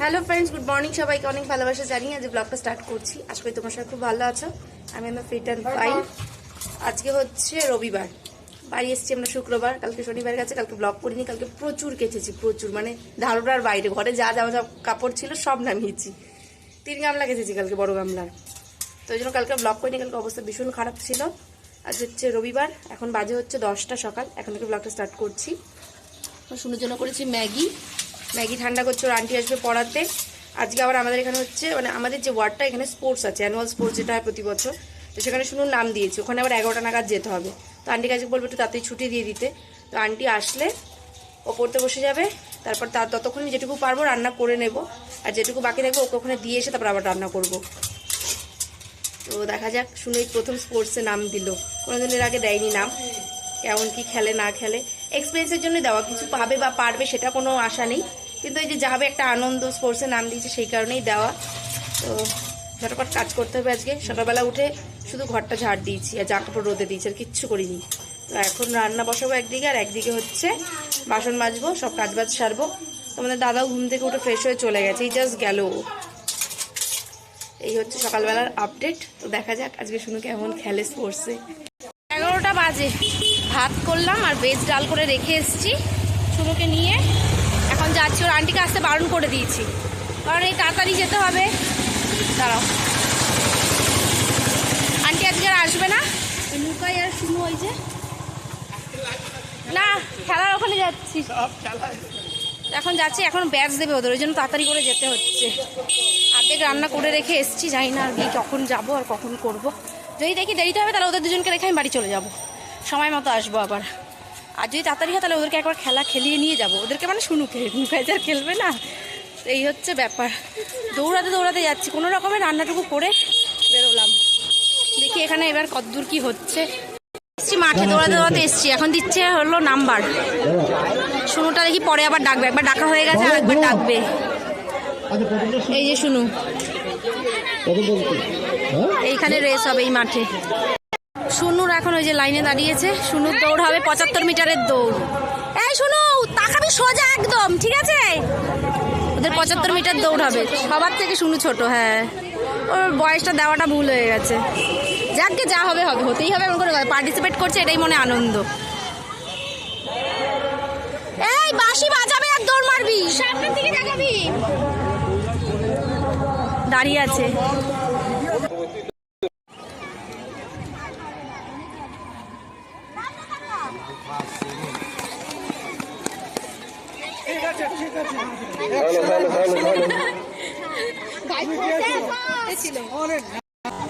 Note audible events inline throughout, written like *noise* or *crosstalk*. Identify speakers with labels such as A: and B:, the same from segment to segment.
A: Hello friends good morning সবাইকে অনেক ভালোবাসা জানিয়ে আজ ব্লগটা স্টার্ট করছি। আশা করি তোমার সবাই খুব ভালো আছো। আমি আমার ফিট অ্যান্ড ফাইন আজকে হচ্ছে রবিবার। বাড়ি এসেছি আমরা শুক্রবার কালকে শনিবার গেছে কালকে ব্লগ করিনি কালকে প্রচুর কেচেছি প্রচুর। মানে ধারোটার বাইরে ঘরে যা জামা জামা কাপড় ছিল সব নামিয়েছি। তিন গামলা কেচেছি কালকে বড় গামলার। তো ওই জন্য কালকে ব্লগ করিনি কালকে অবস্থা ভীষণ খারাপ ছিল। আজ হচ্ছে রবিবার এখন বাজে হচ্ছে দশটা সকাল এখন থেকে ব্লগটা স্টার্ট করছি। শুনুর জন্য করেছি ম্যাগি। ম্যাগি ঠান্ডা করছে, ওর আন্টি আসবে পড়াতে। আজকে আবার আমাদের এখানে হচ্ছে মানে আমাদের যে ওয়ার্ডটা, এখানে স্পোর্টস আছে অ্যানুয়াল স্পোর্টস যেটা হয় প্রতি বছর। তো সেখানে শুনুন নাম দিয়েছে, ওখানে আবার এগারোটা নাগাদ যেতে হবে। তো আন্টি কাছে বলব একটু তাড়াতাড়ি ছুটি দিয়ে দিতে। তো আন্টি আসলে ও পড়তে বসে যাবে, তারপর তার ততক্ষণ যেটুকু পারব রান্না করে নেব। আর যেটুকু বাকি থাকবে, ওকে ওখানে দিয়ে এসে তারপর আবার রান্না করব। তো দেখা যাক শুনে প্রথম স্পোর্টসে নাম দিল। কোনোদিনের আগে দেয়নি নাম। কেমন কি খেলে, না খেলে। এক্সপিরিয়েন্সের জন্য দেওয়া। কিছু পাবে বা পারবে সেটা কোনো আশা নেই। কিন্তু এই যে যাবে একটা আনন্দ স্পোর্টসে নাম দিয়েছে সেই কারণেই দেওয়া। তো ঝটপট কাজ করতে হবে আজকে। সকালবেলা উঠে শুধু ঘরটা ঝাড় দিয়েছি আর জামা কাপড় রোদে দিয়েছি, আর কিচ্ছু করিনি। তো এখন রান্না বসাবো একদিকে, আর একদিকে হচ্ছে বাসন মাজবো, সব কাজ বাজ সারবো। তোমাদের দাদাও ঘুম থেকে উঠে ফ্রেশ হয়ে চলে গেছে, এই জাস্ট গেল এই হচ্ছে সকালবেলার আপডেট তো দেখা যাক আজকে শুনু কেমন খেলে স্পোর্টসে এগারোটা বাজে। ভাত করলাম আর ভেজ ডাল করে রেখে এসেছি। শুনুকে নিয়ে এখন যাচ্ছি ওর আন্টিকে আসতে বারণ করে দিয়েছি। কারণ এই তাড়াতাড়ি যেতে হবে। দাঁড়াও। আন্টি আজকে আর আসবে না? লুকাই আর শুনু ওই যে। না খেলার ওখানে যাচ্ছি। এখন যাচ্ছি এখন ব্যাচ দেবে ওদের ওই জন্য তাড়াতাড়ি করে যেতে হচ্ছে। আর্ধেক রান্না করে রেখে এসছি জানি না আর কি কখন যাব আর কখন করব। যদি দেখি দেরিতে হবে তাহলে ওদের দুজনকে রেখে আমি বাড়ি চলে যাব। সময় মতো আসব আবার। আর যদি তাড়াতাড়ি হয় তাহলে ওদেরকে একবার খেলা খেলিয়ে নিয়ে যাব। ওদেরকে মানে শুনুকে আর খেলবে না। এই হচ্ছে ব্যাপার। দৌড়াতে দৌড়াতে যাচ্ছি। কোনো রকমের রান্নাটুকু করে বেরোলাম। দেখি এখানে এবার কতদূর কি হচ্ছে। এসছি মাঠে দৌড়াতে দৌড়াতে এসছি। এখন দিচ্ছে হলো নাম্বার। শুনুটা দেখি পরে আবার ডাকবে। একবার ডাকা হয়ে গেছে আর একবার ডাকবে। এই যে শুনু। এইখানে রেস হবে এই মাঠে। শুনুর এখন ওই যে লাইনে দাঁড়িয়েছে। সুনুর দৌড় হবে পঁচাত্তর মিটারের দৌড়। এই শুনু তাকাবি সোজা একদম ঠিক আছে? ওদের পঁচাত্তর মিটার দৌড় হবে। সবার থেকে শুনু ছোট হ্যাঁ। ওর বয়সটা দেওয়াটা ভুল হয়ে গেছে। যাকে যা হবে হবে। হতেই হবে এমন করে পার্টিসিপেট করছে এটাই মনে আনন্দ। এই বাঁশি বাজাবে আর দৌড় মারবি। সামনের দিকে দেখাবি দাঁড়িয়ে আছে।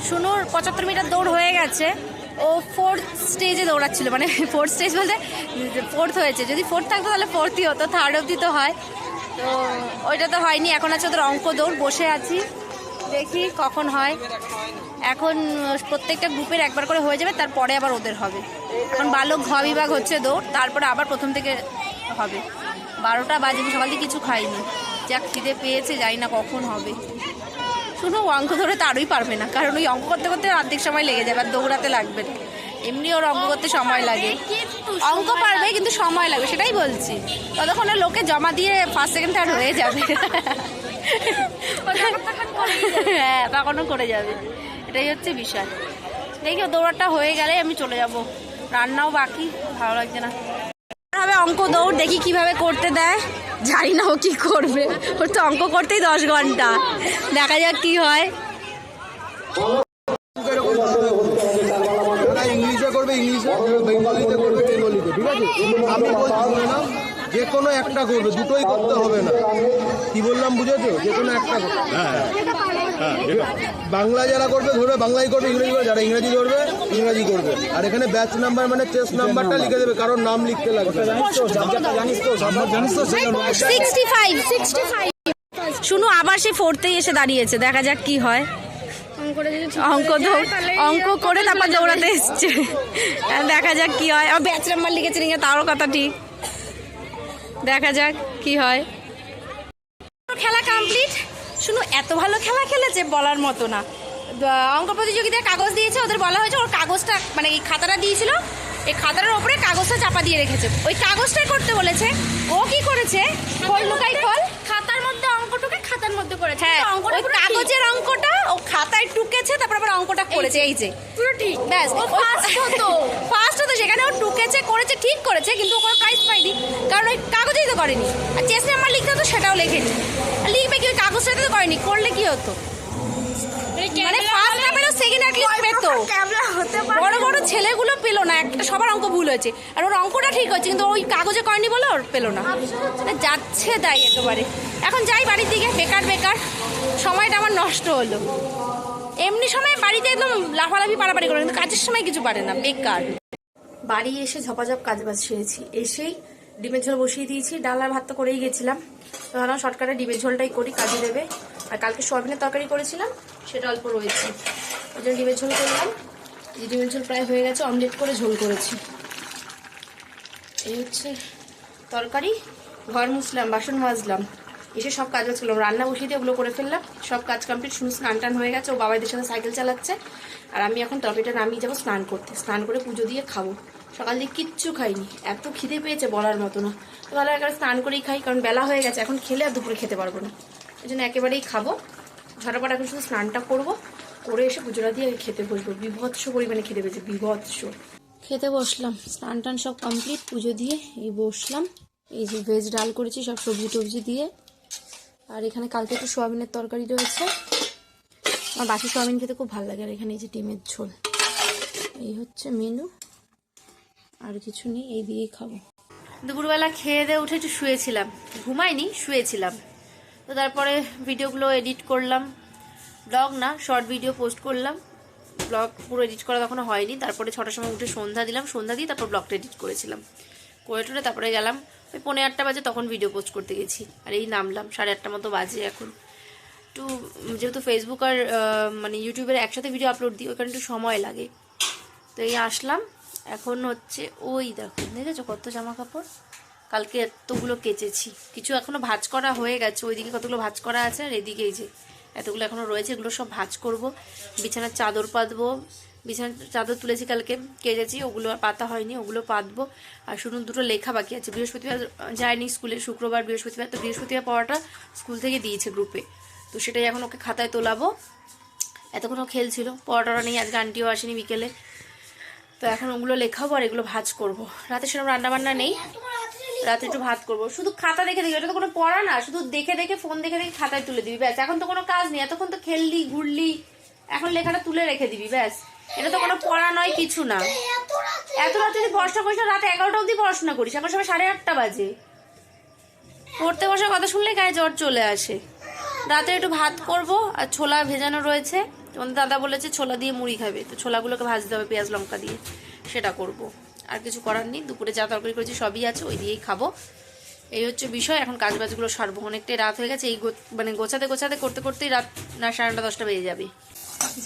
A: শুনুর পঁচাত্তর মিটার দৌড় হয়ে গেছে। ও ফোর্থ স্টেজে দৌড়াচ্ছিল মানে ফোর্থ স্টেজ বলতে ফোর্থ হয়েছে। যদি ফোর্থ থাকতো তাহলে ফোর্থই হতো থার্ড অবধি তো হয়। তো ওইটা তো হয়নি, এখন আছে ওদের অঙ্ক দৌড়, বসে আছি। দেখি কখন হয়। এখন প্রত্যেকটা গ্রুপের একবার করে হয়ে যাবে, তারপরে আবার ওদের হবে। এখন বালক ঘ বিভাগ হচ্ছে দৌড়, তারপরে আবার প্রথম থেকে হবে। বারোটা বাজে সকাল থেকে কিছু খাইনি। যা খিদে পেয়েছে, জানি না কখন হবে। শুনো অঙ্ক ধরে তো আরোই পারবে না, কারণ ওই অঙ্ক করতে করতে অর্ধেক সময় লেগে যাবে, আর দৌড়াতে লাগবে। এমনি ওর অঙ্ক করতে সময় লাগে। অঙ্ক পারবে, কিন্তু সময় লাগবে, সেটাই বলছি। ততক্ষণে লোকে জমা দিয়ে ফার্স্ট সেকেন্ড থার্ড হয়ে যাবে। হ্যাঁ তখনও করে যাবে। এটাই হচ্ছে বিষয়। দেখি, দৌড়াটা হয়ে গেলে আমি চলে যাব। রান্নাও বাকি, ভালো লাগছে না। হবে অঙ্ক দৌড় দেখি কীভাবে করতে দেয়? জানি না ও কি করবে। ওর তো অঙ্ক করতেই দশ ঘণ্টা। দেখা যাক কি হয়।
B: ইংলিশে করবে, ইংলিশে। বেঙ্গলিতে করবে, বেঙ্গলিতে। ঠিক আছে? আমি বলছি যে কোনো একটা করবে দুটোই করতে হবে না। কি বললাম বুঝেছ? যে কোনো একটা করবে। বাংলা যারা করবে ধরবে বাংলাই করবে ইংরেজি করবে যারা ইংরেজি ধরবে ইংরেজি করবে। আর এখানে ব্যাচ নাম্বার মানে চেস নাম্বারটা লিখে দেবে কারণ নাম লিখতে লাগবে।
A: শুনু আবার সে ফোর্থেই এসে দাঁড়িয়েছে দেখা যাক কি হয়। অঙ্ক অঙ্ক করে তারপর দৌড়াতে এসছে। দেখা যাক কি হয়। আমার ব্যাচ নাম্বার লিখেছে নিয়ে তারও কথা ঠিক। দেখা যাক কি হয়। খেলা কমপ্লিট শুনো এত ভালো খেলা খেলেছে বলার মতো না। অঙ্ক প্রতিযোগিতায় কাগজ দিয়েছে ওদের বলা হয়েছে ওর কাগজটা মানে এই খাতাটা দিয়েছিল এই খাতার ওপরে কাগজটা চাপা দিয়ে রেখেছে। ওই কাগজটাই করতে বলেছে। ও কি করেছে? ফল লুকাই ফল খাতা অঙ্কটুকে
C: খাতার মধ্যে করেছে
A: হ্যাঁ ওই কাগজের অঙ্কটা ও খাতায় টুকেছে তারপর আবার অঙ্কটা করেছে এই যে।
C: পুরো ঠিক।
A: ব্যাস।
C: ও ফার্স্ট হতো
A: ফার্স্ট তো সেখানে ও টুকেছে করেছে ঠিক করেছে কিন্তু ও কোনো প্রাইজ পাইনি কারণ ওই কাগজেই তো করেনি। আর চেসে আমার লিখতে হতো সেটাও লেখেনি। লিখবে কি ওই কাগজটাতে তো করেনি করলে কি হতো? ফার্স্ট না পেলেও সেকেন্ড অ্যাটলিস্ট পেতো বড় বড় ছেলেগুলো পেল না একটা সবার অঙ্ক ভুল হয়েছে। আর ওর অঙ্কটা ঠিক হচ্ছে কিন্তু ওই কাগজে করেনি বলে ওর পেল না। মানে যাচ্ছে তাই একেবারে। এখন যাই বাড়ির দিকে বেকার বেকার। সময়টা আমার নষ্ট হলো। এমনি সময় বাড়িতে একদম লাফালাফি পারাপারি করে কিন্তু কাজের সময় কিছু পারে না বেকার। বাড়ি এসে ঝপাঝপ কাজ বাজ সেরেছি। এসেই ডিমের ঝোল বসিয়ে দিয়েছি। ডাল আর ভাত তো করেই গেছিলাম। তো ভাবলাম শর্টকাটে ডিমের ঝোলটাই করি, কাজে দেবে। আর কালকে সোয়াবিনের তরকারি করেছিলাম, সেটা অল্প রয়েছে। ওই জন্য ডিমের ঝোল করলাম। ডিমের ঝোল প্রায় হয়ে গেছে, অমলেট করে ঝোল করেছি। এই হচ্ছে তরকারি। ঘর মুছলাম, বাসন মাজলাম। এসে সব কাজ বাজ করলাম। রান্না বসিয়ে দিয়ে ওগুলো করে ফেললাম। সব কাজ কমপ্লিট শুধু স্নান টান হয়ে গেছে। ও বাবাদের সাথে সাইকেল চালাচ্ছে। আর আমি এখন তরকারিটা নামিয়ে যাব স্নান করতে। স্নান করে পুজো দিয়ে খাব। সকাল দিয়ে কিচ্ছু খাইনি। এত খিদে পেয়েছে বলার মতো না। তো ভালো একবার স্নান করেই খাই, কারণ বেলা হয়ে গেছে, এখন খেলে আর দুপুরে খেতে পারব না। এই জন্য একেবারেই খাব। ঝটাপট এখন শুধু স্নানটা করব, করে এসে পুজোটা দিয়ে খেতে বসবো। বিভৎস পরিমাণে খেতে পেয়েছে, বিভৎস। খেতে বসলাম স্নান টান সব কমপ্লিট পুজো দিয়ে এই বসলাম। এই যে ভেজ ডাল করেছি, সব সবজি টবজি দিয়ে। আর এখানে কালকে একটু সোয়াবিনের তরকারি রয়েছে। আমার বাসি সোয়াবিন খেতে খুব ভালো লাগে, আর এখানে এই যে ডিমের ঝোল। এই হচ্ছে মেনু আর কিছু নেই, এই দিয়েই খাব। দুপুরবেলা খেয়ে দিয়ে উঠে একটু শুয়েছিলাম। ঘুমাইনি, শুয়েছিলাম। তো তারপরে ভিডিওগুলো এডিট করলাম। ব্লগ না, শর্ট ভিডিও পোস্ট করলাম। ব্লগ পুরো এডিট করা তখনও হয়নি। তারপরে ছটার সময় উঠে সন্ধ্যা দিলাম। সন্ধ্যা দিয়ে তারপর ব্লগটা এডিট করেছিলাম। করে টুরে তারপরে গেলাম। ওই পনেরো আটটা বাজে তখন ভিডিও পোস্ট করতে গেছি। আর এই নামলাম, সাড়ে আটটা মতো বাজে এখন। একটু যেহেতু ফেসবুক আর মানে ইউটিউবের একসাথে ভিডিও আপলোড দিই, ওইখানে একটু সময় লাগে। তো এই আসলাম। এখন হচ্ছে ওই দেখো, দেখেছ কত জামা কাপড় কালকে এতগুলো কেচেছি। কিছু এখনও ভাজ করা হয়ে গেছে। ওইদিকে কতগুলো ভাজ করা আছে আর এদিকে এই যে এতগুলো এখনও রয়েছে, এগুলো সব ভাজ করব। বিছানার চাদর পাতবো। বিছানার চাদর তুলেছি কালকে, কেচেছি, ওগুলো আর পাতা হয়নি, ওগুলো পাতবো। আর শুধু দুটো লেখা বাকি আছে। বৃহস্পতিবার যায়নি স্কুলে, শুক্রবার, বৃহস্পতিবার। তো বৃহস্পতিবার পড়াটা স্কুল থেকে দিয়েছে গ্রুপে তো সেটাই এখন ওকে খাতায় তোলাবো। এতক্ষণ খেলছিল। পড়াটা নেই, আজকে আন্টিও আসেনি বিকেলে। তো এখন ওগুলো লেখাবো আর এগুলো ভাজ করব। রাতে সেরকম রান্না বান্না নেই। রাতে একটু ভাত করব। শুধু খাতা দেখে দেখে, এটা তো কোনো পড়া না, শুধু দেখে দেখে ফোন দেখে দেখে খাতায় তুলে দিবি, ব্যাস। এখন তো কোনো কাজ নেই, এতক্ষণ তো খেললি, ঘুরলি, এখন লেখাটা তুলে রেখে দিবি, ব্যাস। এটা তো কোনো পড়া নয়, কিছু না। এত রাতে যদি পড়াশোনা করিস রাতে এগারোটা অবধি পড়াশোনা করিস, এখন সবাই সাড়ে আটটা বাজে। পড়তে বসার কথা শুনলে গায়ে জ্বর চলে আসে। রাতে একটু ভাত করব, আর ছোলা ভেজানো রয়েছে। তোমাদের দাদা বলেছে ছোলা দিয়ে মুড়ি খাবে। তো ছোলাগুলোকে ভাজতে হবে পেঁয়াজ, লঙ্কা দিয়ে। সেটা করব। আর কিছু করার নেই। দুপুরে যা তরকারি করেছি সবই আছে, ওই দিয়েই খাব। এই হচ্ছে বিষয়। এখন কাজ বাজগুলো সারবো। অনেকটাই রাত হয়ে গেছে। এই মানে গোছাতে গোছাতে, করতে, করতেই রাত না, সাড়ে নটা, দশটা বেজে যাবে।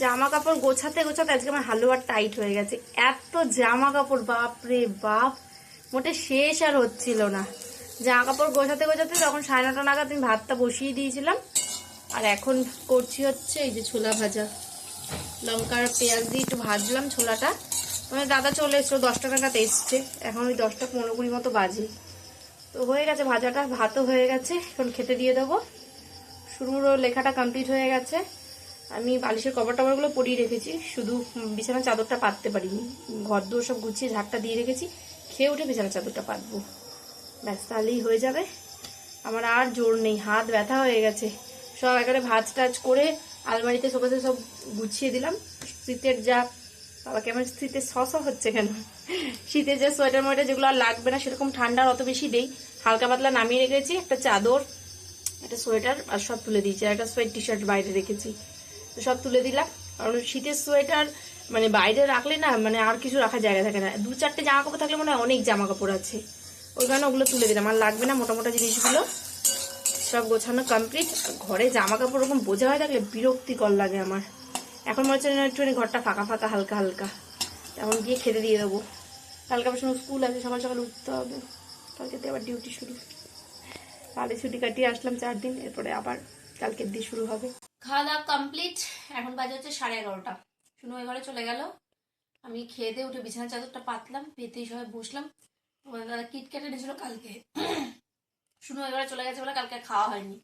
A: জামা কাপড় গোছাতে গোছাতে আজকে আমার হালুয়ার টাইট হয়ে গেছে। এত জামা কাপড় বাপ রে বাপ। মোটে শেষ আর হচ্ছিল না। জামা কাপড় গোছাতে গোছাতে তখন সাড়ে নটা নাগাদ আমি ভাতটা বসিয়ে দিয়েছিলাম আর এখন করছি হচ্ছে এই যে ছোলা ভাজা। লঙ্কার পেঁয়াজ দিয়ে একটু ভাজলাম ছোলাটা। আমার দাদা চলে এসছো দশটা নাগাদ এসছে। এখন ওই দশটা পনেরো কুড়ি মতো বাজে। তো হয়ে গেছে, ভাজাটা ভাতও হয়ে গেছে। এখন খেতে দিয়ে দেবো। শুরুর লেখাটা কমপ্লিট হয়ে গেছে। আমি বালিশের কভার টভারগুলো পরিয়ে রেখেছি। শুধু বিছানার চাদরটা পাততে পারিনি। ঘর দুয়ার সব গুছিয়ে ঝাড়টা দিয়ে রেখেছি। খেয়ে উঠে বিছানার চাদরটা পাতবো। ব্যাস, তাহলেই হয়ে যাবে। আমার আর জোর নেই, হাত ব্যথা হয়ে গেছে। সব একেবারে ভাজ টাজ করে আলমারিতে সোফাতে সব গুছিয়ে দিলাম। শীতের যা, বাবা কেমন শীতে সস হচ্ছে কেন? শীতের যে সোয়েটার মোয়েটার যেগুলো আর লাগবে না, সেরকম ঠান্ডার অত বেশি দেই হালকা পাতলা নামিয়ে রেখেছি, একটা চাদর, একটা সোয়েটার আর সব তুলে দিয়েছি, আর একটা সোয়েট টি শার্ট বাইরে রেখেছি। তো সব তুলে দিলাম। কারণ শীতের সোয়েটার মানে বাইরে রাখলে না মানে আর কিছু রাখার জায়গা থাকে না। দু চারটে জামা কাপড় থাকলে মনে হয় অনেক জামা কাপড় আছে। ওই কারণে ওগুলো তুলে দিলাম। আর লাগবে না মোটা মোটা জিনিসগুলো। সব গোছানো কমপ্লিট ঘরে জামা কাপড় ওরকম বোঝা হয়ে থাকলে বিরক্তিকর লাগে আমার। এখন মনে হচ্ছে যেন একটুখানি ঘরটা ফাঁকা ফাঁকা, হালকা হালকা। এখন গিয়ে খেতে দিয়ে দেবো। কালকে আবার সময় স্কুল আছে, সকাল সকাল উঠতে হবে। কালকে দিয়ে আবার ডিউটি শুরু। কালে ছুটি কাটিয়ে আসলাম চার দিন, এরপরে আবার কালকের দিয়ে শুরু হবে। খাওয়া দাওয়া কমপ্লিট এখন বাজে হচ্ছে সাড়ে এগারোটা। শুনু এবারে চলে গেল। আমি খেয়ে দিয়ে উঠে বিছানার চাদরটা পাতলাম, পেতেই সবাই বসলাম। তোমাদের দাদা কিট কেটে এনেছিল কালকে। শুনু এবারে চলে গেছে বলে কালকে খাওয়া হয়নি।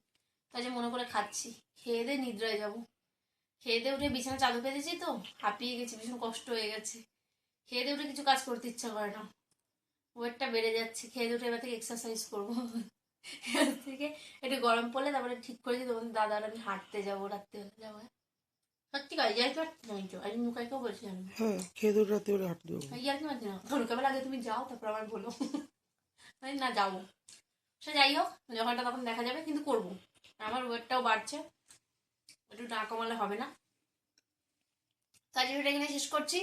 A: তাই যে মনে করে খাচ্ছি। খেয়ে দিয়ে নিদ্রায় যাব। খেয়ে দিয়ে উঠে বিছানা চালু পেতেছি তো হাঁপিয়ে গেছি ভীষণ কষ্ট হয়ে গেছে। খেয়ে দিয়ে উঠে কিছু কাজ করতে ইচ্ছা করে না। ওয়েটটা বেড়ে যাচ্ছে। খেয়ে দিয়ে উঠে এবার থেকে এক্সারসাইজ করব। থেকে একটু গরম পড়লে তারপরে ঠিক করেছি তখন দাদা আর আমি হাঁটতে যাব রাত্রেবেলা যাব। হ্যাঁ? সত্যি কাজ যাই তো নাই তো আজ মুখাইকেও বলছি আমি।
B: হ্যাঁ খেয়ে দিয়ে রাতে বেলা হাঁটতে যাব।
A: ইয়ার কি না। আগে তুমি যাও তারপর আমার বলো। *laughs* আমি না যাব। সে যাই হোক যখনটা তখন দেখা যাবে, কিন্তু করব। আমার ওয়েটটাও বাড়ছে। একটু না কমালে হবে না। তো আজ ভিডিওটা এখানে শেষ করছি।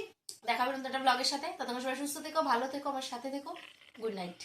A: দেখা হবে নতুন একটা ব্লগের সাথে। তো তোমার সবাই সুস্থ থেকো, ভালো থেকো, আমার সাথে থেকো। Good night